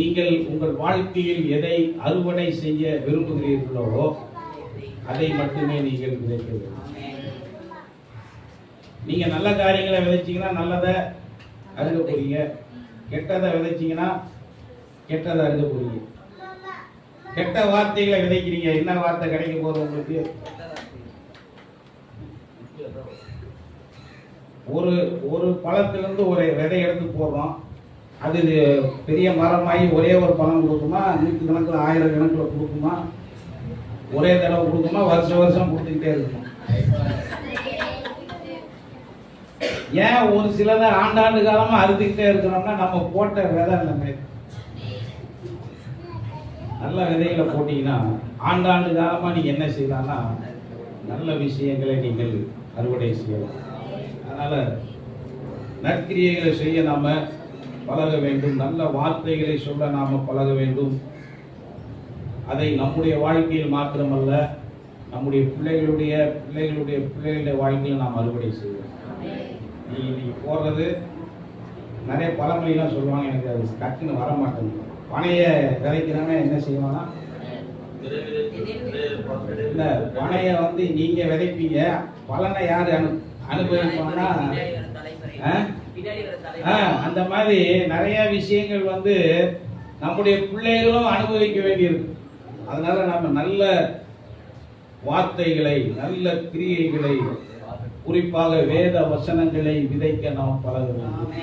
நீங்கள் உங்கள் வாழ்க்கையில் எதை அறுவடை செய்ய விரும்புகிறீர்களோ அதை மட்டுமே நீங்கள் விதைக்க வேண்டும். நீங்க நல்ல காரியங்களை விதைச்சிங்கன்னா நல்லதை அருக போறீங்க. கெட்டதை விதைச்சிங்கன்னா கெட்டதை அருக போறீங்க. கெட்ட வார்த்தைகளை விதைக்கிறீங்க என்ன வார்த்தை கிடைக்க போகுது உங்களுக்கு? ஒரு ஒரு பழத்திலிருந்து ஒரு விதை எடுத்து போடுறோம். அது பெரிய மரமாகி ஒரே ஒரு பழம் கொடுக்குமா? நூற்று கணக்கில் ஆயிரம் கணக்கில் கொடுக்குமா? ஒரே தடவை கொடுக்குமா? வருஷம் வருஷம் கொடுத்துக்கிட்டே இருக்கும் ஏன் ஒரு சிலதை ஆண்டாண்டு காலமா அறுத்துக்கிட்டே இருக்கிறோம்னா நம்ம போட்ட விதை அந்த மாதிரி. நல்ல விதைகளை போட்டீங்கன்னா ஆண்டாண்டு காலமா நீங்க என்ன செய்யலாம்னா நல்ல விஷயங்களை நீங்கள் அறுவடை செய்யலாம். அதனால நற்கிரியைகளை செய்ய நாம பழக வேண்டும். நல்ல வார்த்தைகளை சொல்ல நாம பழக வேண்டும். அதை நம்முடைய வாழ்க்கையில் மாத்திரமல்ல நம்முடைய பிள்ளைகளுடைய பிள்ளைகளுடைய பிள்ளைகளுடைய வாழ்க்கையில் நாம் அறுவடை செய்வோம். நீ நீ போடுறது நிறைய பழமொழிலாம் சொல்லுவாங்க எனக்கு அது டக்குன்னு வர மாட்டேங்குது. பனைய விதைக்கிறவன் என்ன செய்வானா? இல்ல பனைய வந்து நீங்க விதைப்பீங்க பலனை யாரு அனு ஆ, அந்த மாதிரி நிறைய விஷயங்கள் வந்து நம்முடைய பிள்ளைகளும் அனுபவிக்க வேண்டியிருக்கு. அதனால நம்ம நல்ல வார்த்தைகளை நல்ல கிரியைகளை குறிப்பாக வேத வசனங்களை விதைக்க நாம் பழக வேண்டும்.